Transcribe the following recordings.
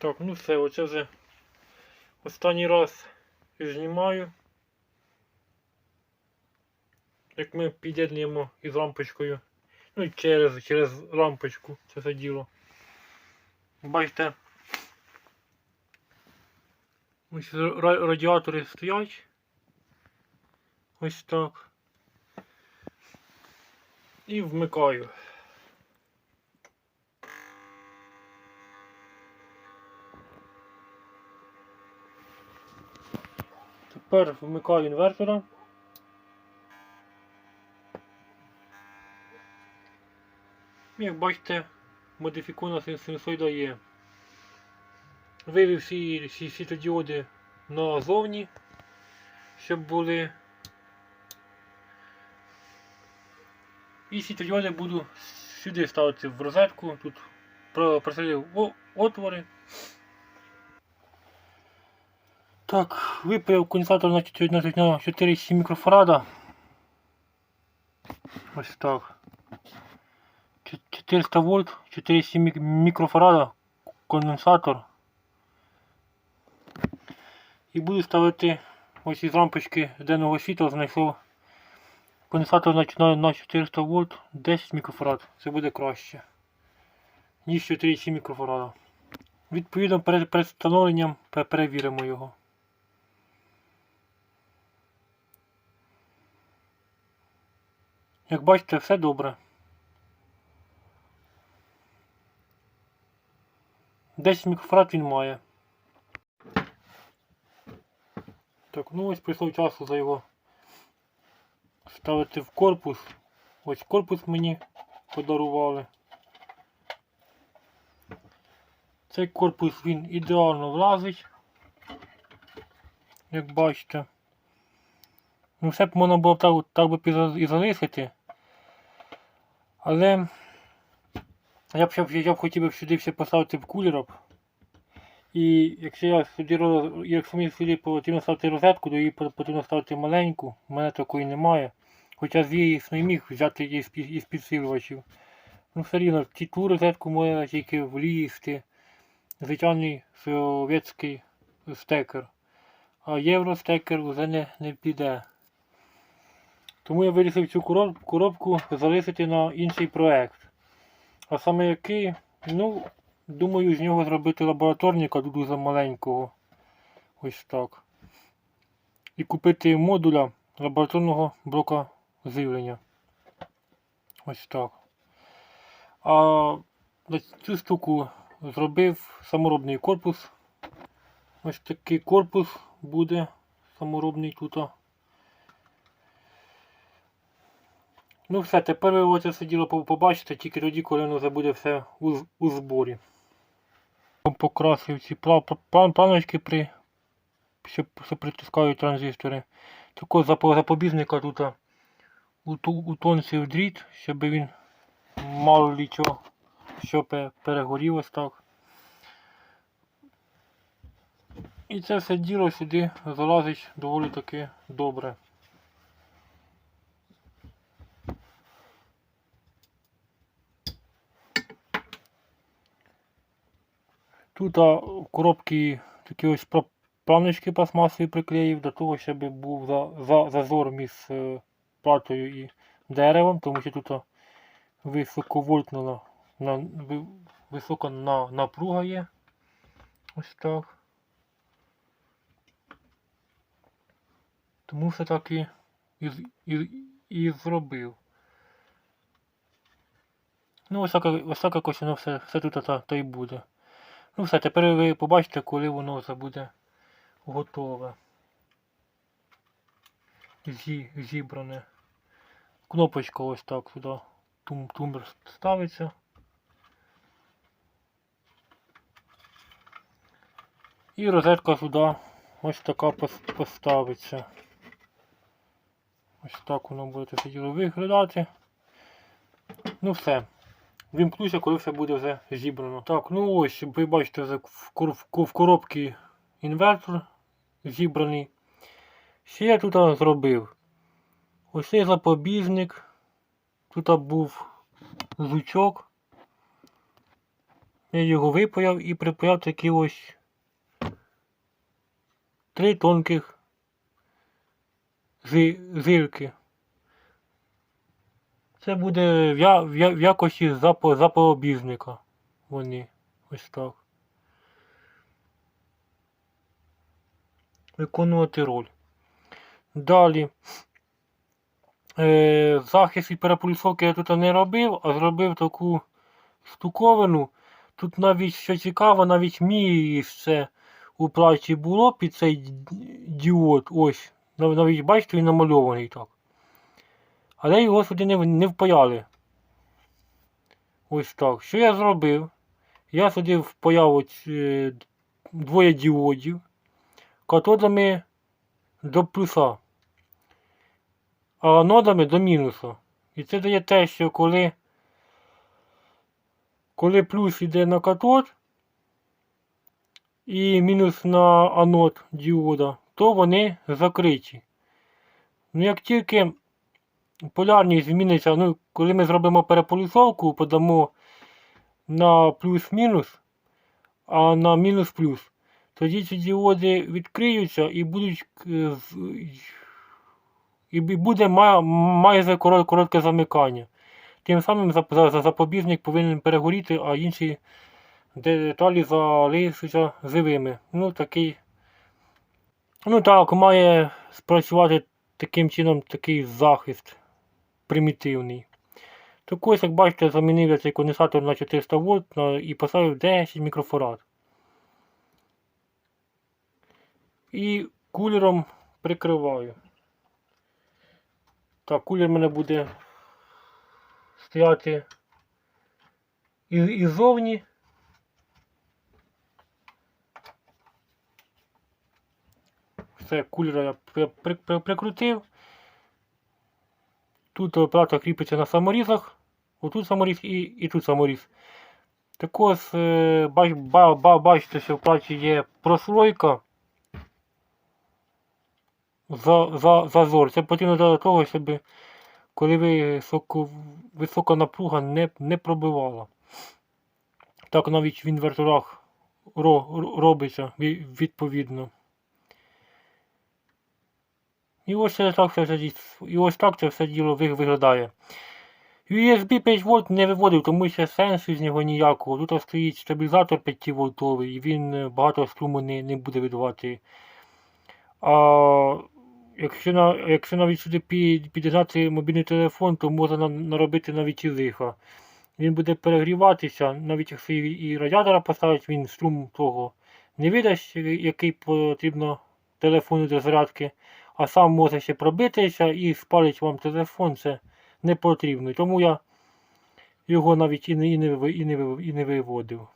Так, ну все, оце вже останній раз знімаю. Як ми під'єднуємо із лампочкою. Ну і через, через лампочку це все діло. Бачите. Ось радіатори стоять. Ось так. І вмикаю. Тепер вмикаю інвертора. Як бачите, модифікована син- синусоїда є. Вивів всі, світодіоди назовні, щоб були. І світодіоди буду сюди ставити в розетку. Тут про- просидів о- отвори. Так, випаяв конденсатор на 4, на 4,7 мікрофарада. Ось так. 400 вольт, 4,7 мік- мікрофарада конденсатор. І буду ставити ось із лампочки денного світла знайшов конденсатор на, на, на 400 вольт 10 мікрофарад. Це буде краще. Ніж 4,7 мікрофарада. Відповідно перед встановленням перевіримо його. Як бачите, все добре. 10 мікрофарад він має. Так, ну ось прийшов часу за його ставити в корпус. Ось корпус мені подарували. Цей корпус він ідеально влазить. Як бачите. Ну все б можна було так, так би і залишити. Але я б, ще б- я б хотів сюди ще поставити в кулерок. І якщо я сюди якщо мені сюди потрібно ставити розетку, то її потрібно ставити маленьку. У мене такої немає. Хоча звісно і міг взяти із, із підсилювачів. Ну все рівно, ту розетку можна тільки влізти. Звичайний совєтський стекер. А євростекер вже не, не піде. Тому я вирішив цю коробку залишити на інший проект. А саме який, ну, думаю, з нього зробити лабораторника дуже маленького. Ось так. І купити модуля лабораторного блока Ось так. А цю штуку зробив саморобний корпус. Ось такий корпус буде саморобний тут. Ну все, тепер ви оце все діло побачите тільки тоді, коли воно вже буде все у, у зборі. Покрасив ці пла- пла- план- планочки при що, що притискають транзистори. Такого запобіжника тут утонців дріт, щоб він мало лі чого, що пе- перегорів ось так. І це все діло сюди залазить доволі таки добре. Тут в коробці такі ось планочки пластмасові приклеїв для того, щоб був за, за, зазор між е, платою і деревом, тому що тут високовольтна на, на, висока на, напруга є. Ось так. Тому все так і, і, і, і зробив. Ну, ось так, ось так якось воно все, все тут та, та й буде. Ну все, тепер ви побачите, коли воно вже буде готове. Зі, зібране. Кнопочка ось так сюди. Тум, тумбер ставиться. І розетка сюди ось така поставиться. Ось так воно буде діло виглядати. Ну все. Вімкнуся, коли все буде вже зібрано. Так, ну ось, ви бачите, в, кор- в, ко- в коробці інвертор зібраний. Що я тут зробив? Ось цей запобіжник. Тут був звучок. Я його випаяв і припаяв такі ось три тонких жилки. Це буде в, я, в, я, в якості запо, запобіжника. Вони ось так. Виконувати роль. Далі. Е, захист від перепульсовки я тут не робив, а зробив таку штуковину. Тут навіть що цікаво, навіть мій це у платі було під цей діод. Ось. Навіть бачите, він намальований так. Але його сюди не, не впаяли. Ось так. Що я зробив? Я сюди впаяв ось, е, двоє діодів катодами до плюса, а анодами до мінуса. І це дає те, що коли, коли плюс йде на катод і мінус на анод діода, то вони закриті. Ну, як тільки полярність зміниться, ну, коли ми зробимо переполюсовку, подамо на плюс-мінус, а на мінус-плюс, тоді ці діоди відкриються і будуть е, і буде майже коротке замикання. Тим самим зап- за- за- запобіжник повинен перегоріти, а інші деталі залишаться живими. Ну, такий. Ну так, має спрацювати таким чином такий захист примітивний. Так ось, як бачите, замінив я цей конденсатор на 400 вольт і поставив 10 мікрофарад. І кулером прикриваю. Так, кулер в мене буде стояти і, іззовні. Все, кулера я при, при, при- прикрутив. Тут е, плата кріпиться на саморізах. Отут саморіз і, і тут саморіз. Також е, бач, ба, ба, бачите, що в платі є прослойка. За, за, зазор. Це потрібно для того, щоб коли високо, висока напруга не, не пробивала. Так навіть в інверторах ро, ро- робиться відповідно. І ось це так все, і ось так це все діло виглядає. USB 5 вольт не виводив, тому що сенсу з нього ніякого. Тут стоїть стабілізатор 5 вольтовий і він е, багато струму не, не буде видавати. А якщо, на, якщо навіть сюди під, підігнати мобільний телефон, то можна наробити навіть і лиха. Він буде перегріватися, навіть якщо і радіатора поставить, він струм того не видасть, який потрібно телефону для зарядки, а сам може ще пробитися і спалить вам телефон. Це не потрібно. Тому я його навіть і не, і не, і не, і не виводив.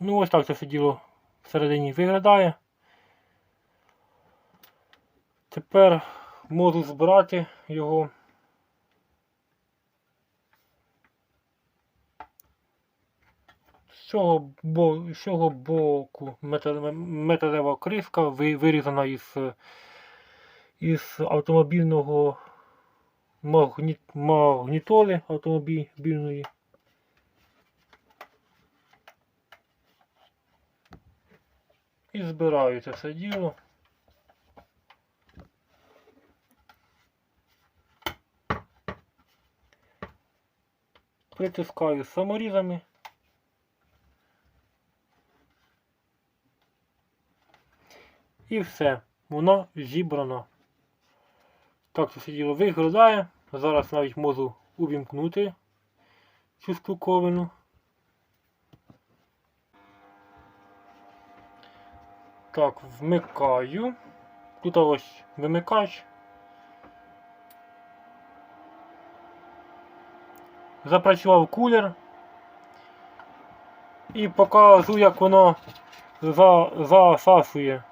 Ну ось так це все діло всередині виглядає. Тепер можу збирати його. Цього, бо, з цього боку металева, кришка вирізана із, із автомобільного магні, магнітоли автомобільної. І збираю це все діло. Притискаю саморізами. І все, воно зібрано. Так це все діло виглядає. Зараз навіть можу увімкнути цю штуковину. Так, вмикаю. Тут ось вимикач. Запрацював кулер. І покажу, як воно за, засасує.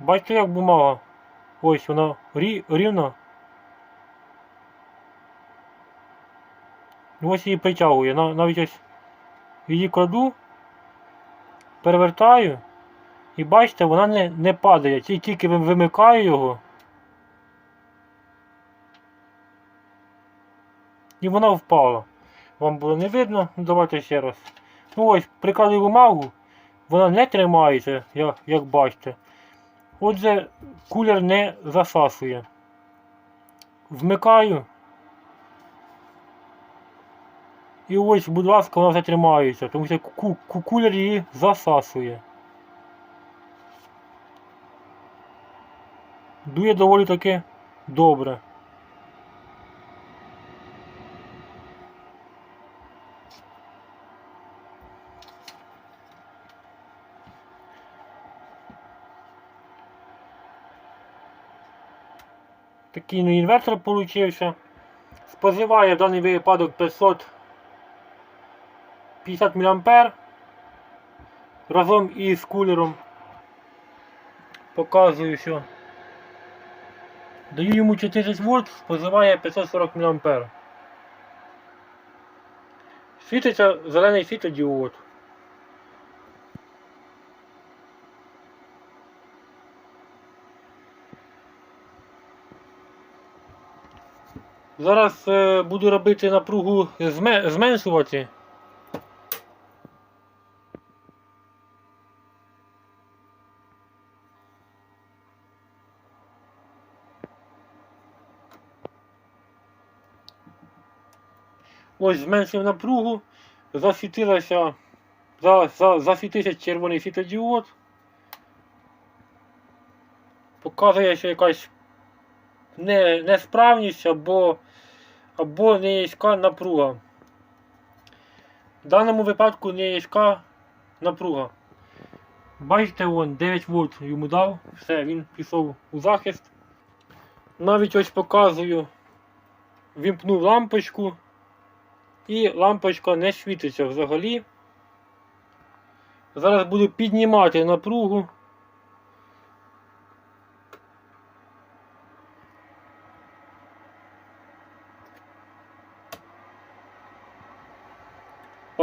Бачите, як бумага? Ось вона рі, рівна. Ось її притягує. На- Навіть ось її кладу, перевертаю. І бачите, вона не, не падає. Ті- Тільки вимикаю його. І вона впала. вам було не видно. Ну, давайте ще раз. Ну ось, прикладую бумагу, вона не тримається, як, як бачите. Отже, кулер не засасує. Вмикаю. І ось, будь ласка, вона затримається, тому що ку- ку- кулер її засасує. Дує доволі таки добре. Такий ну, інвертор получився. Споживає в даний випадок 550 мА разом із кулером. Показую, що даю йому 40 вольт, споживає 540 мА. Світиться зелений світлодіод. Зараз е, буду робити напругу зме- зменшувати. Ось зменшив напругу, засвітилася, за, за, засвітився червоний світлодіод. Показує, що якась не, несправність або, або низька напруга. В даному випадку низька напруга. Бачите, вон 9 вольт йому дав, все, він пішов у захист. Навіть ось показую, вімкнув лампочку і лампочка не світиться взагалі. Зараз буду піднімати напругу.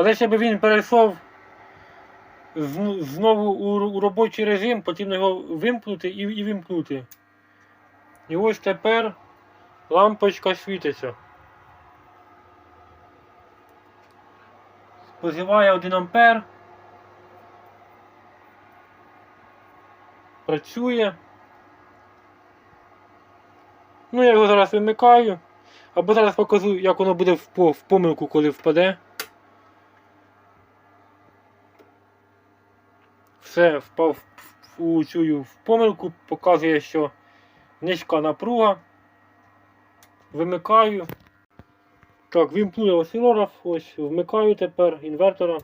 Але якщо б він перейшов знову у робочий режим, потрібно його вимкнути і, і вимкнути. І ось тепер лампочка світиться. Споживає 1 ампер. Працює. Ну, я його зараз вимикаю. Або зараз покажу, як воно буде в помилку, коли впаде. Все впав у цю помилку, показує, що низька напруга. Вимикаю. Так, вімкнули осцилограф, ось вмикаю тепер інвертора.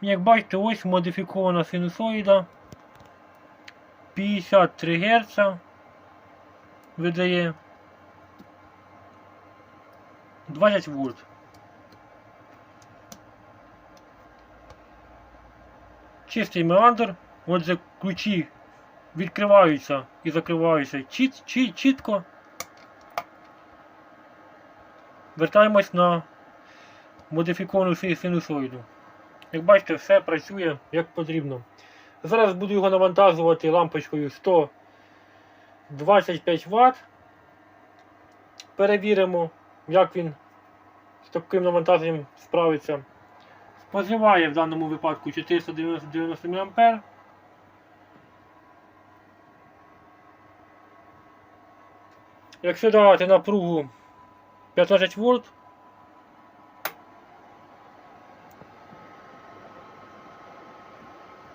Як бачите, ось модифікована синусоїда. 53 Гц видає 20 вольт. Чистий меандр, отже ключі відкриваються і закриваються чіт, чіт, чітко. Вертаємось на модифіковану си- синусоїду. Як бачите, все працює як потрібно. Зараз буду його навантажувати лампочкою 125 Вт. Перевіримо, як він з таким навантаженням справиться. Споживає в даному випадку 490 мА. Якщо давати напругу 15 вольт,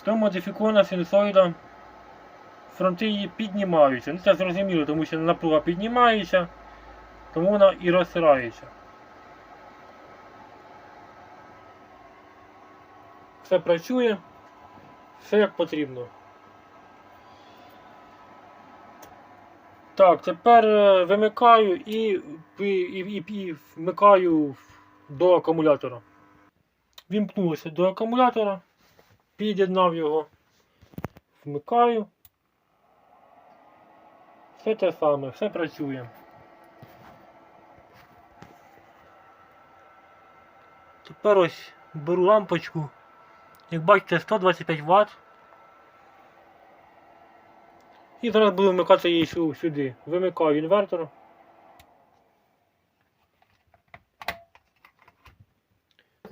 то модифікована синусоїда фронти її піднімаються. Ну це зрозуміло, тому що напруга піднімається, тому вона і розсирається. Все працює, все як потрібно. Так, тепер е, вимикаю і, і, і, і вмикаю до акумулятора. Вімкнулося до акумулятора, під'єднав його, вмикаю. Все те саме, все працює. Тепер ось беру лампочку. Як бачите, 125 Вт. І зараз буду вмикати її сюди. Вимикаю інвертор.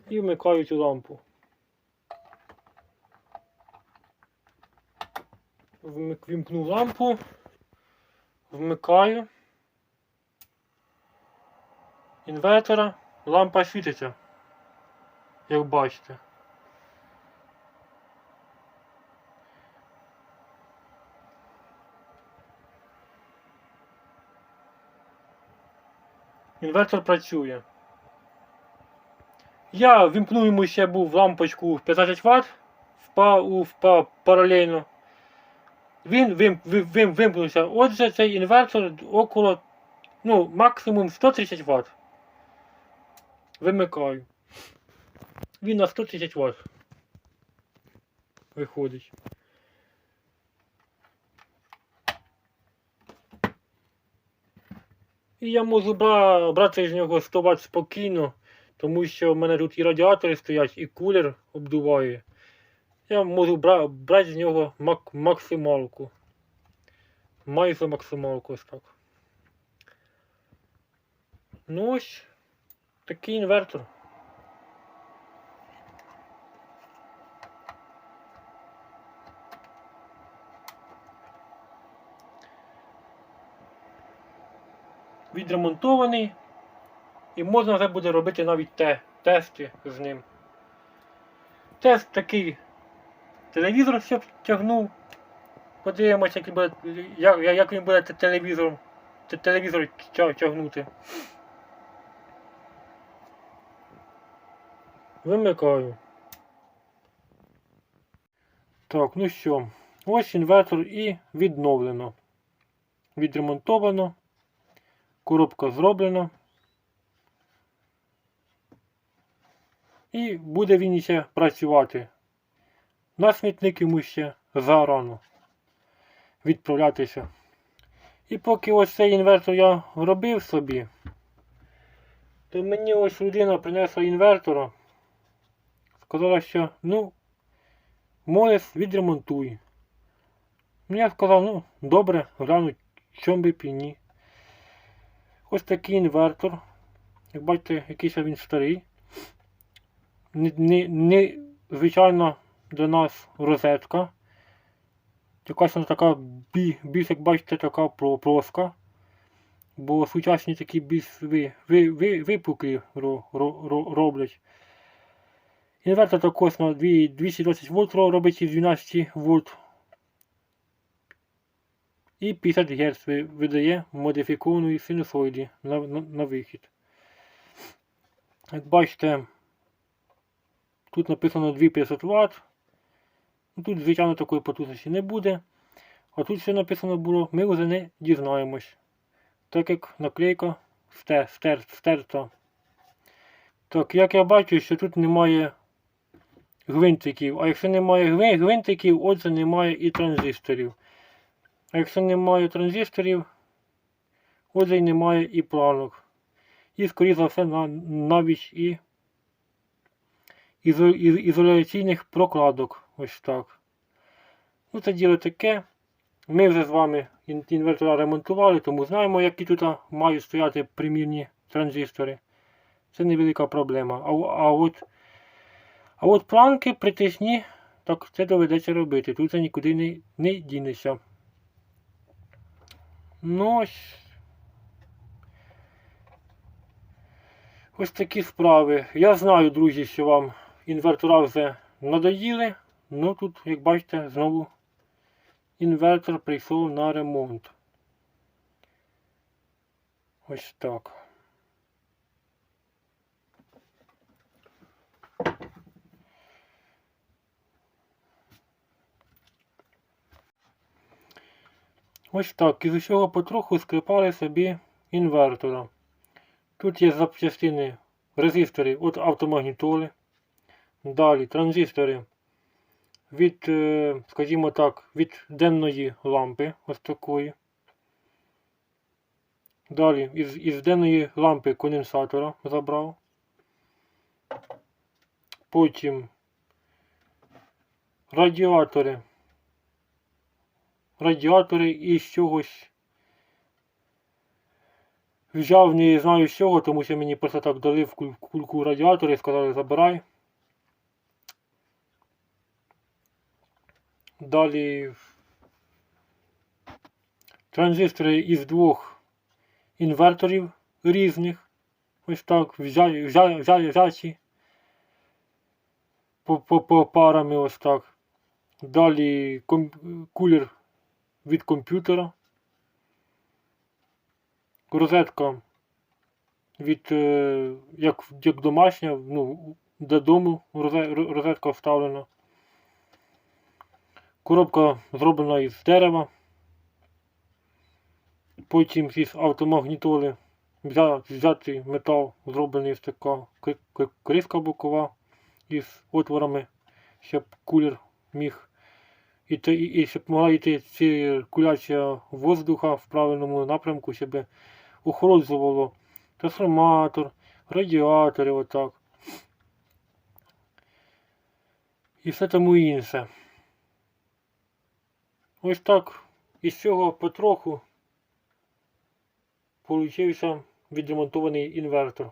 І вмикаю цю лампу. Вімкну лампу, вмикаю. Інвертора, лампа світиться, як бачите. Інвертор працює. Я вімкнув йому ще був лампочку 15 Вт впа, у, впа, паралельно. Він вим, вим, вим, вимкнувся. Отже, цей інвертор около ну, максимум 130 Вт. Вимикаю. Він на 130 Вт. Виходить. І я можу бра- брати з нього 100 спокійно, тому що в мене тут і радіатори стоять, і кулер обдуває. Я можу бра- брати з нього мак- максималку. Майже максималку ось так. Ну ось такий інвертор. Відремонтований. І можна вже буде робити навіть те, тести з ним. Тест такий телевізор щоб тягнув. Подивимося, як буде, як, як він буде те- телевізором, телевізор тягнути. Вимикаю. Так, ну що, ось інвертор і відновлено. Відремонтовано. Коробка зроблена. І буде він ще працювати. На смітник йому ще зарано відправлятися. І поки ось цей інвертор я робив собі, то мені ось людина принесла інвертора. Сказала, що ну, Морес відремонтуй. Я сказав, ну, добре, гляну, чом би б ні. Ось такий інвертор. Як бачите, якийсь він старий. Не, не, не звичайна для нас розетка. Якась вона така бі, більш, як бачите, така про- плоска. Бо сучасні такі більш ви, ви, ви, випуклі ро, ро, ро, роблять. Інвертор також на 220 вольт робить із 12 вольт. І 50 Гц ви- видає модифікованої синусоїді на, на, на вихід. Як бачите, тут написано 2500 Вт. Ну, Тут, звичайно, такої потужності не буде. А тут що написано було, ми вже не дізнаємось. Так як наклейка стер, стер, стерта. Так, як я бачу, що тут немає гвинтиків. А якщо немає гвинтиків, отже немає і транзисторів. Якщо немає транзисторів, отже й немає і планок. І, скоріше за все, навіть і ізоляційних прокладок. Ось так. Ну, це діло таке. Ми вже з вами інвертора ремонтували, тому знаємо, які тут мають стояти примірні транзистори. Це невелика проблема. А, а, от, а от планки притисні, так це доведеться робити. Тут це нікуди не, не дінеться. Ну ось. Ось такі справи. Я знаю, друзі, що вам інвертора вже надоїли. Ну тут, як бачите, знову інвертор прийшов на ремонт. Ось так. Ось так. Із усього потроху скрипали собі інвертора. Тут є запчастини резистори від автомагнітоли. Далі транзистори від, е, скажімо так, від денної лампи ось такої. Далі із, із денної лампи конденсатора забрав. Потім радіатори. Радіатори із чогось Взяв не знаю з чого, тому що мені просто так дали в кульку радіатор і сказали забирай. Далі транзистори із двох інверторів різних. Ось так, взяті, по, по, по парами ось так. Далі кулер від комп'ютера. Розетка від е, як, як домашня, ну, розе- розетка вставлена. Коробка зроблена із дерева. Потім із автомагнітоли взя- взятий метал, зроблений з така кри- кри- бокова із отворами, щоб кулер міг іти, і, і щоб могла йти циркуляція воздуха в правильному напрямку, щоб охолоджувало трансформатор, радіатори, отак. І все тому інше. Ось так із цього потроху получився відремонтований інвертор.